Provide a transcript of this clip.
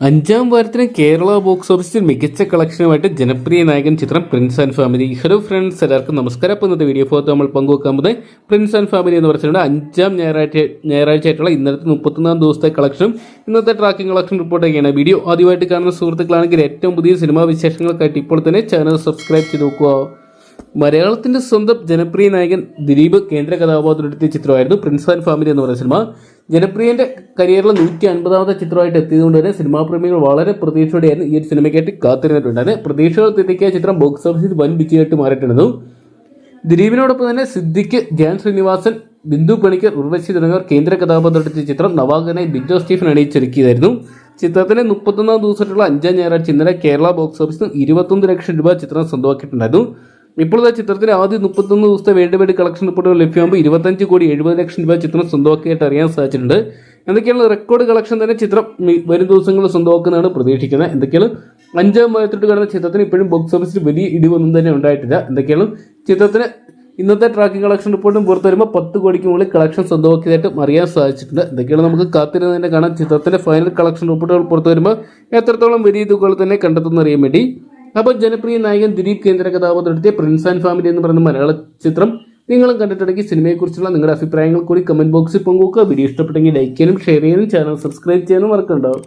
അഞ്ചാം വാരത്തിന് കേരള ബോക്സ് ഓഫീസിൽ മികച്ച കളക്ഷനുമായിട്ട് ജനപ്രിയ നായകൻ ചിത്രം Prince and Family hello friends എല്ലാവർക്കും നമസ്കാരം. അപ്പോൾ ഇന്നത്തെ വീഡിയോ ഫോട്ടോ നമ്മൾ പങ്കുവെക്കാൻ പോകുന്നത് പ്രിൻസ് ആൻഡ് ഫാമിലി എന്ന് പറഞ്ഞിട്ടുണ്ട് അഞ്ചാം ഞായറാഴ്ച ഞായറാഴ്ച ആയിട്ടുള്ള ഇന്നത്തെ മുപ്പത്തൊന്നാം ദിവസത്തെ കളക്ഷനും ഇന്നത്തെ ട്രാക്കിംഗ് കളക്ഷൻ റിപ്പോർട്ട് ഒക്കെയാണ്. വീഡിയോ ആദ്യമായിട്ട് കാണുന്ന സുഹൃത്തുക്കളാണെങ്കിൽ ഏറ്റവും പുതിയ സിനിമാ വിശേഷങ്ങൾക്കായിട്ട് ഇപ്പോൾ തന്നെ ചാനൽ സബ്സ്ക്രൈബ് ചെയ്ത് നോക്കുക. മലയാളത്തിന്റെ സ്വന്തം ജനപ്രിയ നായകൻ ദിലീപ് കേന്ദ്ര കഥാപാത്രമെടുത്തിയ ചിത്രമായിരുന്നു പ്രിൻസ് ആൻഡ് ഫാമിലി എന്ന് പറയുന്ന സിനിമ. ജനപ്രിയന്റെ കരിയറിലെ നൂറ്റി അൻപതാമത്തെ ചിത്രമായിട്ട് എത്തിയതുകൊണ്ട് തന്നെ സിനിമാ പ്രേമികൾ വളരെ പ്രതീക്ഷയോടെയായിരുന്നു ഈ ഒരു സിനിമയ്ക്കായിട്ട് കാത്തിരുന്നിട്ടുണ്ടായിരുന്നു പ്രതീക്ഷകൾ തെറ്റിക്കിയ ചിത്രം ബോക്സ് ഓഫീസിൽ വൻ വിജയമായിട്ട് മാറിയിട്ടുണ്ടായിരുന്നു ദിലീപിനോടൊപ്പം തന്നെ സിദ്ദിഖ് ജാൻ ശ്രീനിവാസൻ ബിന്ദു പണിക്കർ ഉർവശി തുടങ്ങിയവർ കേന്ദ്ര കഥാപാത്രമെടുത്ത ചിത്രം നവാഗനെ ബിജോ സ്റ്റീഫൻ അണിയിച്ചൊരുക്കിയതായിരുന്നു. ചിത്രത്തിന് മുപ്പത്തൊന്നാം ദിവസമായിട്ടുള്ള അഞ്ചാം ഞായറാഴ്ച ഇന്നലെ കേരള ബോക്സ് ഓഫീസിൽ ഇരുപത്തൊന്ന് ലക്ഷം രൂപ ചിത്രം സ്വന്തമാക്കിയിട്ടുണ്ടായിരുന്നു. ഇപ്പോൾ ചിത്രത്തിന് ആദ്യ മുപ്പത്തൊന്ന് ദിവസത്തെ വേൾഡ് വൈഡ് കളക്ഷൻ റിപ്പോർട്ടുകൾ ലഭ്യമാകുമ്പോൾ ഇരുപത്തഞ്ച് കോടി എഴുപത് ലക്ഷം രൂപ ചിത്രം സ്വന്തമാക്കിയിട്ട് അറിയാൻ സാധിച്ചിട്ടുണ്ട്. എന്തൊക്കെയാണ് റെക്കോർഡ് കളക്ഷൻ തന്നെ ചിത്രം വരും ദിവസങ്ങളിൽ സ്വന്തമാക്കുന്നതാണ് പ്രതീക്ഷിക്കുന്നത്. എന്തൊക്കെയാണ്? അഞ്ചാം വാരത്തോട്ട് കിടന്ന ചിത്രത്തിന് ഇപ്പോഴും ബോക്സ് ഓഫീസിൽ വലിയ ഇടിവൊന്നും തന്നെ ഉണ്ടായിട്ടില്ല. എന്തൊക്കെയാണ്? ചിത്രത്തിന് ഇന്നത്തെ ട്രാക്കിംഗ് കളക്ഷൻ റിപ്പോർട്ടും പുറത്തു വരുമ്പോൾ പത്ത് കോടിക്ക് മുകളിൽ കളക്ഷൻ സ്വന്തമാക്കിയതായിട്ടും അറിയാൻ സാധിച്ചിട്ടുണ്ട്. എന്തൊക്കെയാണ് നമുക്ക് കാത്തിരുന്ന് തന്നെ കാണാം. ചിത്രത്തിന്റെ ഫൈനൽ കളക്ഷൻ റിപ്പോർട്ടുകൾ പുറത്തു വരുമ്പോൾ എത്രത്തോളം വലിയ തുകകൾ തന്നെ കണ്ടെത്തുന്ന അറിയാൻ വേണ്ടി അപ്പോൾ ജനപ്രിയ നായകൻ ദിലീപ് കേന്ദ്ര കഥാപാത്രത്തെ പ്രിൻസ് ആൻഡ് ഫാമിലി എന്ന് പറയുന്ന മലയാള ചിത്രം നിങ്ങളും കണ്ടിട്ടുണ്ടെങ്കിൽ സിനിമയെക്കുറിച്ചുള്ള നിങ്ങളുടെ അഭിപ്രായങ്ങൾ കൂടി കമന്റ് ബോക്സിൽ പങ്കുവെക്കുക. വീഡിയോ ഇഷ്ടപ്പെട്ടെങ്കിൽ ലൈക്ക് ചെയ്യാനും ഷെയർ ചെയ്യാനും ചാനൽ സബ്സ്ക്രൈബ് ചെയ്യാനും മറക്കണ്ടാവും